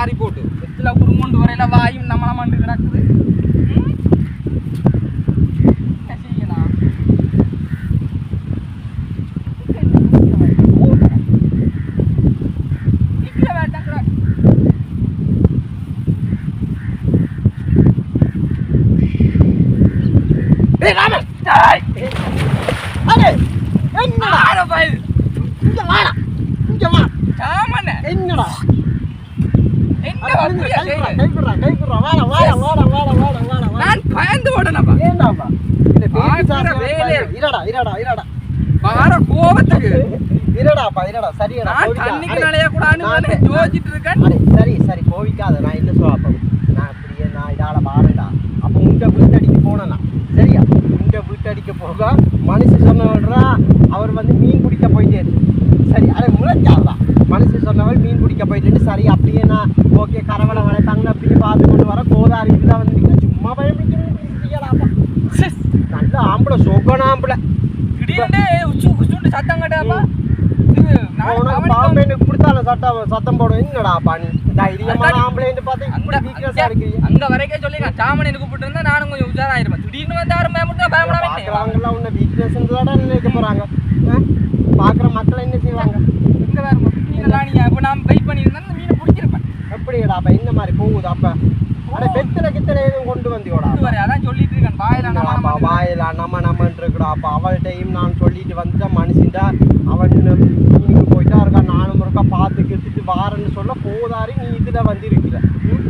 ஆறி போட்டு எத்துல குறுமுண்டு வரையில வாயும் நம்மள மண்டு கிடக்குது என்னடா நான் பயந்து ஓடனப்பா ஏண்டாப்பா? பாரு. இருடா, இருடா, இருடா. வர கோபத்துக்கு இருடாப்பா, இருடா, சரியாடா. தண்ணிக்கு நனைய கூடாதுன்னு யோசிச்சுட்டு இருக்கேன். சரி சரி கோவிக்காத நான் என்ன சொல்லுவாப்பா நான் அப்படியே நான் இதால வாரேன்டா. அப்போ உங்க வீட்டடிக்கு போனேனா சரியா? உங்க வீட்டடிக்க போக மனுஷன் சொன்னவர்றா அவர் வந்து மீன் பிடிக்க போயிட்டே சரி அதை முளைச்சாதா மனுஷன் சொன்னவர் மீன் பிடிக்க போயிட்டு சரி அப்படியே நான் ஓகே கரவலை வளைத்தாங்கன்னு அப்படியே பார்த்து கொண்டு வர கோதாரி தான் வந்து நிக்கிறேன். சும்மா பயமிக்கலாப்பா சிஸ், நல்ல ஆம்பளை சொக்கன ஆம்பளை திடீர்னு உச்சு குச்சுண்டு சத்தம் கட்டாப்பா பாம்பேனுக்கு கொடுத்தாலும் சட்டம் சத்தம் போடும் என்னடா பண்ணி தைரியமான ஆம்பளைன்னு பார்த்து வீக்னஸா இருக்கு அங்க வரைக்கும் சொல்லி நான் சாமனை கூப்பிட்டு இருந்தா நானும் கொஞ்சம் உஷாராயிருப்பேன். திடீர்னு வந்து யாரும் பயமுட்டா பயப்படாம? பாக்குறவங்கலாம் உன்னை வீக்னஸ் தான் நினைக்க போறாங்க. ஆ? பாக்குற மக்கள் என்ன செய்வாங்க? இங்க வேற மீனெல்லாம் நீங்க இப்ப நான் வெயிட் பண்ணியிருந்தா மீனை பிடிச்சிருப்பேன். எப்படிடா அப்ப இந்த மாதிரி போகுது அப்ப? அட வெத்தலை கித்தலை எதுவும் கொண்டு வந்தியோடா. அதான் சொல்லிட்டு இருக்கேன். வாயில நம்ம வாயில நம்ம நம்மன்னு இருக்குடா அப்ப அவள்கிட்டையும் நான் சொல்லிட்டு வந்த மனுஷன்டா அவன் போயிட்டா இருக்கா? நானும் இருக்கா? பார்த்து கிட்டுட்டு வாரேன்னு சொல்ல போதாரி நீ இதுல வந்து இருக்கிற ம்?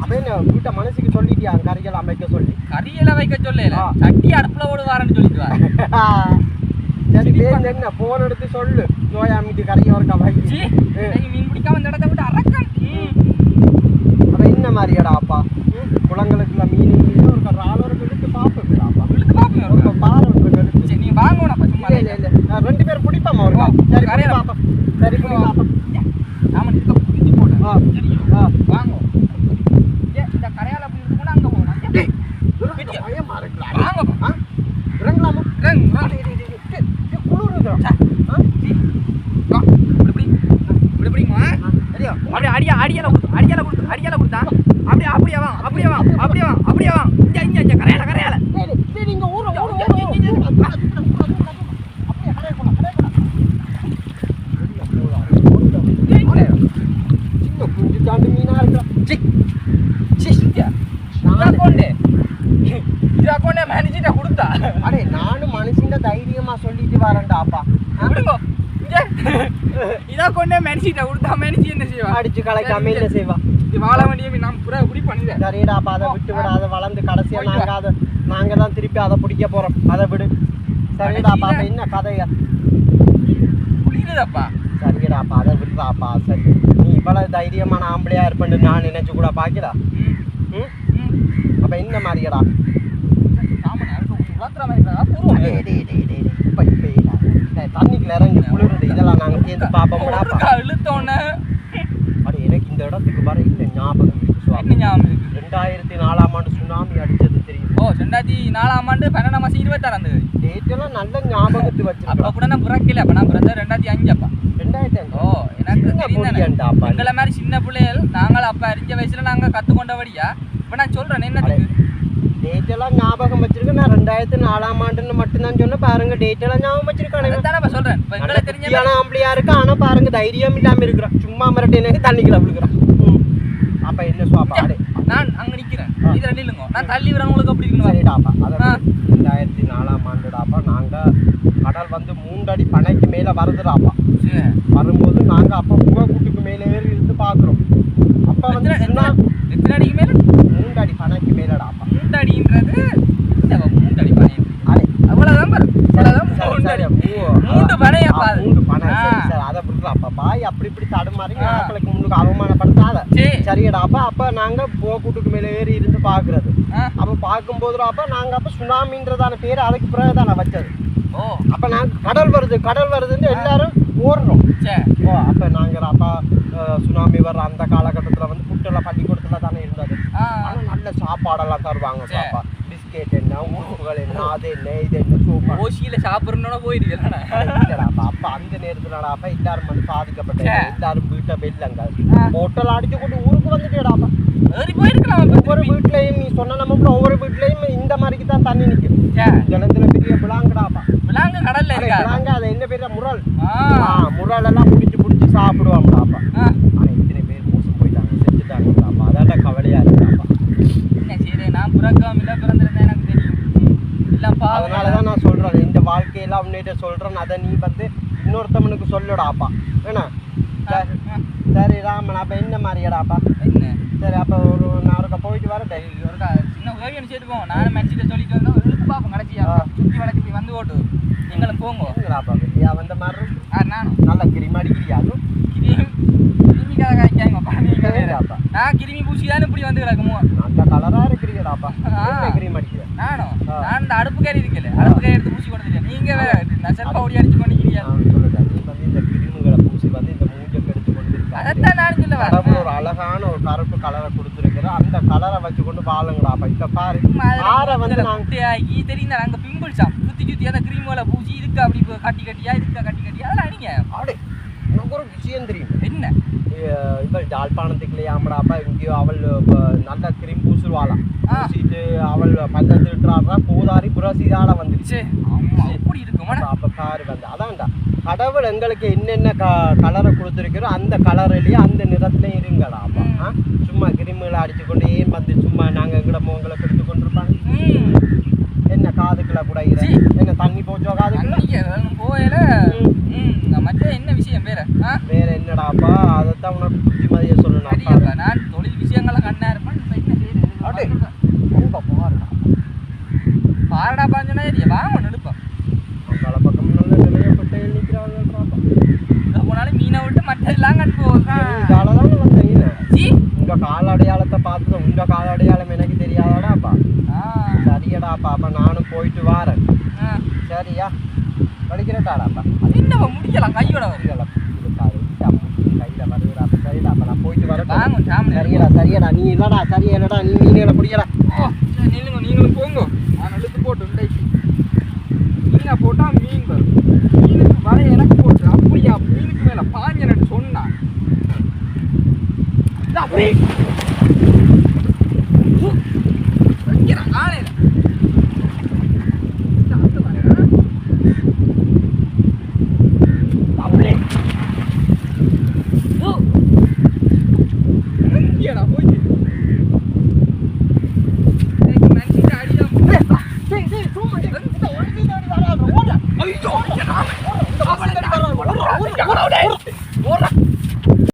அப்ப என்ன வீட்டை மனசுக்கு சொல்லிட்டியா? கறிகள் அமைக்க சொல்லி. கறியில வைக்க சொல்லல. சட்டி அடுப்புல ஓடு வாரேன்னு சொல்லிட்டு சரி என்ன? போன் எடுத்து சொல்லு. ஜோயாமிட்டு கறியை ஒரு மீன் பிடிக்காம இந்த இடத்த விட்டு அரக்கன் ம். அப்ப என்ன மாதிரியாடா அப்பா ம்? குளங்களுக்குள்ள மீன் மீன் ஒரு ரால் ஒரு எடுத்து பார்ப்பேன் அப்பா இழுத்து பாப்போம் ரொம்ப ஒரு பாறை ஒரு எடுத்து சரி நீ வாங்கணும்ப்பா சும்மா இல்ல இல்ல இல்ல நான் ரெண்டு பேரும் பிடிப்பாமா ஒரு ஓ, சரி பிடி கரையில. பாப்போம் சரி பிடி பாப்போம் நாம நிக்க புரிஞ்சு போடு ஆ. தெரியும் ஆ. வாங்க. ஏ இந்த கரையால அப்படி இருக்கும்னா அங்க போகணும் பயமா இருக்குடா. வாங்கப்பா. இறங்கலாமா? அடியா அடியால கொடுத்து அடியால கொடுத்து அடியால கொடுத்தா? அப்படியே அப்படியே வா அப்படியே வா அப்படியே வா அப்படியே வா. இங்க இங்க இங்க கரையால கரையால. நீங்க ஊரு, ஊரு, ஊரு, ஊரு, ஊரு. அப்படியே கரையை போலாம், கரையை போலாம். வெளிய போலாம். சின்ன குஞ்சு தாண்டி மீனா இருக்கிறா. சி, சி. இதா நானு- கொண்டு இதா கொண்டு மேனேஜிட்ட கொடுத்தா அடே மனுஷங்க தைரியமா சொல்லிட்டு வரேன்டா அப்பா. ஆ? விடுங்கோ. இங்க. இதா கொண்டு மேனேஜிட்ட கொடுத்தா மேனேஜி என்ன செய்வா? அடிச்சு கலைக்காம என்ன செய்வா? இது வாழ வேண்டிய நான் புற இப்படி பண்ணிட்டேன் சரிடா அப்ப அதை விட்டு விட. அதை வளர்ந்து கடைசியா நாங்க அதை நாங்க தான் திருப்பி அதை பிடிக்க போறோம். அதை விடு. சரிடா அப்ப அது என்ன கதையா குளிருதப்பா. சரிடா அப்ப அதை விடுறாப்பா சரி. நீ இவ்வளவு தைரியமான ஆம்பளையா இருப்பேன்னு நான் நினைச்சு கூட பாக்கடா ம்? அப்ப என்ன மாதிரியாடா? உலர்த்துற மாதிரி. இப்ப இப்ப தண்ணிக்குள்ள இறங்கி இதெல்லாம் நாங்க சேர்ந்து இழுத்தோன்னே அட எனக்கு இந்த இடத்துக்கு வர இல்ல ஞாபகம் இருக்கு ஞாபகம் ரெண்டாயிரத்தி நாலாம் ஆண்டு சுனாமி அடிச்சது தெரியும்? ஓ ரெண்டாயிரத்தி நாலாம் ஆண்டு பன்னெண்டாம் டேட் எல்லாம் நல்ல ஞாபகத்து அப்ப வச்சிருக்கோம் கூட நான் பிறக்கல அப்ப நான் பிறந்த ரெண்டாயிரத்தி ரெண்டாயிரத்தி அஞ்சு. ஓ எனக்கு சின்ன தெரியும் தானே. பொடியாண்டாப்பா நீ. எங்களை மாதிரி சின்ன பிள்ளைகள் நாங்கள் அப்ப அறிஞ்ச வயசுல நாங்க கத்துக்கொண்டபடியா? இப்ப நான் சொல்றேன் என்னத்துக்கு டேட் எல்லாம் ஞாபகம் வச்சிருக்கேன் நான் ரெண்டாயிரத்தி நாலாம் ஆண்டுன்னு மட்டும்தான் சொன்னேன். பாருங்க டேட் எல்லாம் ஞாபகம் இப்ப சொல்றேன் புத்தியான ஆம்பளையா இருக்கு? ஆனா பாருங்க தைரியம் இல்லாம இருக்கிறான். சும்மா மிரட்டி எனக்கு தண்ணிக்குள்ள விழுகிறான். அப்ப என்ன சுவாப்பா அடே நான் அங்க நிக்கிறேன். ஆ. இதுல நில்லுங்க. நான் தள்ளி வரவங்களுக்கு அப்படி இருக்கணும்? சரிடாப்பா அதை ஆ. விடு. ரெண்டாயிரத்தி நாலாம் ஆண்டுடாப்பா நாங்க கடல் வந்து மூன்றடி பனைக்கு மேல வருதுடாப்பா. வரும்போது நாங்க அப்ப புகை கூட்டுக்கு மேல இருந்து பாக்குறோம் அப்ப வந்து எத்தனை அடிக்கு மேல? மூன்றடி பனைக்கு மேலடாப்பா மூண்டடின்றது இந்த மூண்டடி பனை அடே. அவ்வளவுதான் பாரு. அவ்வளவுதான் சரி, மூண்டடி சரி, மூ- மூன்று பனையப்பா ஆ, அது. மூன்று பனை. ஆ. சரி அதை விட்டுறாப்பா பாய் அப்படி இப்படி தடுமாறி ஆ. ஆக்களுக்கு முன்னுக்கு அவமானப்படுத்தாத. சரி. சரியடாப்பா அப்ப நாங்க போக்கூட்டுக்கு மேல ஏறி இருந்து பாக்குறது. அப்ப பார்க்கும்போது அப்ப நாங்க அப்ப சுனாமின்றதான பேர் அதுக்கு பிறகு தானே வச்சது. ஓ. அப்ப நாங்க கடல் வருது கடல் வருதுன்னு எல்லாரும் ஓடுறோம். ஓ அப்ப நாங்க அப்பா சுனாமி வர்ற அந்த காலகட்டத்துல வந்து புட்டெல்லாம் பள்ளிக்கூடத்துல தானே இருந்தது ஆ ஆனா நல்ல சாப்பாடெல்லாம் தருவாங்க. பாப்பா. பிஸ்கெட் என்ன உப்புகள் என்ன அது என்ன இது என்ன சூப்பர். ஓசியில சாப்பிடணும்னா போயிருக்கேன் அப்ப அந்த நேரத்துலடாப்பா எல்லாரும் வந்து பாதிக்கப்பட்ட. எல்லாரும் வீட்டை வெள்ளங்க. ஆ. ஹோட்டல் அடிச்சு கொண்டு ஊருக்கு வந்துட்டேடாப்பா ஏறி போயிருக்கலாம் ஒவ்வொரு வீட்லயும் நீ சொன்ன நம்ம ஒவ்வொரு வீட்லயும் இந்த மாதிரிக்கு தான் தண்ணி நிக்கும் சே ஜலத்துல பெரிய விளாங்கடாப்பா விலாங்க கடல்ல இருக்கா? விளாங்க அது என்ன பேர் முரல் முரல் எல்லாம் புடிச்சு புடிச்சு சாப்பிடுவாங்கடாப்பா. ஆனா இத்தனை நான் இல்ல பிறந்திருந்தேன் எனக்கு தெரியும். எல்லாம் பாவம். அதனாலதான் நான் சொல்றேன். இந்த வாழ்க்கையெல்லாம் உன்னிட்ட சொல்றேன். அதை நீ வந்து இன்னொருத்தவனுக்கு சொல்லுடாப்பா. என்ன சரி. ராமன் அப்ப என்ன மாதிரியாடாப்பா என்ன? சரி அப்ப ஒரு நாளைக்கு போயிட்டு வரட்டேன் டேய், ஒருக்கா சின்ன உதவி அனுப்பிச்சிட்டு போவோம். நானும் மெச்சிட்ட சொல்லிட்டு வந்தோம் இழுத்து பார்ப்போம் கடைசியா. சுற்றி இப்படி வந்து ஓட்டு. நீங்களும் போங்க. எங்கடாப்பா வெளியா வந்த மாதிரி. ஆ நானும். நல்ல கிரிமி அடிக்கிறியாலும் கிருமி கிருமிக்காக காய்க்காங்க. பாருங்க. சரிடாப்பா நான் கிருமி பூசி தானே இப்படி வந்து கிடக்குமோ? நல்ல கலரா இருக்கிறீங்கடாப்பா ஆ. என்ன கிரிமி அடிக்கிற. நானும். நான் இந்த அடுப்பு கறி இருக்கல அடுப்பு கறி எடுத்து பூசி கொடுத்துருக்கேன் நீங்க செல்பா ஓடி அடிச்சு நீ வந்து இந்த கிருமிகளை பூசி வந்து இந்த மூஞ்சை கெடுத்து கொண்டு அதைத்தான் சொல்ல வரேன். ஒரு அழகான ஒரு கருப்பு கலரை கொடுத்துருக்கிற அந்த கலரை வச்சு கொண்டு இப்ப பாரு. ஆரை வந்து நாங்க குட்டையாகி தெரியுதா? அங்க பிம்பிள்ஸாம் சுத்தி சுத்தி அந்த கிரீமோல பூசி இதுக்கு அப்படி கட்டி கட்டியா இதுக்கு கட்டி கட்டியா? அதெல்லாம் அடிங்க. ஒரு விஷயம் தெரியும் இவள் ஜாழ்ப்பாணத்துக்குள்ளேயாமடாப்பா எங்கேயோ அவள் இப்ப நல்ல கிரீம் பூசுவாளாம் ஆ. பூசிட்டு அவள் பல்ல திருட்டுறாடா போதாரி புரசிதால வந்துருச்சு எப்படி இருக்குமா அப்ப- காரு வந்து அதான்டா. கடவுள் எங்களுக்கு என்னென்ன க கலரை கொடுத்துருக்கிறோ அந்த கலர்லயே அந்த நிறத்துலயும் இருங்கடா அப்பா? சும்மா கிருமிகளை அடிச்சு கொண்டு ஏன் வந்து சும்மா நாங்க எங்கட மோங்களை கெடுத்து கொண்டிருப்பாங்க. என்ன காதுக்குள்ள கூட. என்ன தண்ணி போச்சோ காதுக்குள்ள அன்னைக்கு போயில ம் நான் மற்ற என்ன விஷயம் வேற வேற என்னடாப்பா? அதைத்தான் உனக்கு புத்திமதியை சொல்லணும். நான் தொழில் விஷயங்களை கண்ணா இருப்பேன். பாருடா. பாரடா பாஞ்சனா ஏரியா வாங்க நடுப்போம் அவங்கள பக்கம் நல்ல நிறைய பட்டை நிற்கிறாங்கன்றாப்பா இங்க போனாலும் மீனை விட்டு மற்ற எல்லாம் கண்டு ஜி? உங்க கால அடையாளத்தை பார்த்து உங்க கால அடையாளம் எனக்கு தெரியாதாடாப்பா. சரியடாப்பா. அப்ப நானும் போயிட்டு வாரேன். சரியா? படிக்கிறட்டாடாப்பா அது என்னப்பா முடிக்கலாம் கையோட வரும் கையில இருக்காது. கையில வருகிறாப்பா சரிடாப்பா நான் போயிட்டு வரேன் வாங்க சாமி சரியடா சரியடா. நீ இல்லடா சரியா இல்லடா நீ மீன்களை பிடிக்கடா ஓ சரி, நில்லுங்க நீங்களும் போங்க. நான் எடுத்து போட்டு இன்றைக்கு மீனை போட்டா மீன் வரும். மீனுக்கு வர எனக்கு போட்டு அப்படியா? மீனுக்கு மேல பாஞ்சனட்டு சொன்னான் இது அப்படி